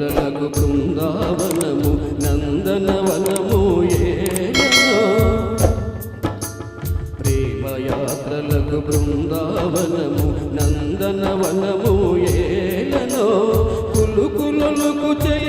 యాత్రలకు బృందావనము నందనవనము ఏలనో ప్రేమయాత్రలకు బృందావనము నందనవనము ఏలనో కులుకులకు చెలి చేయ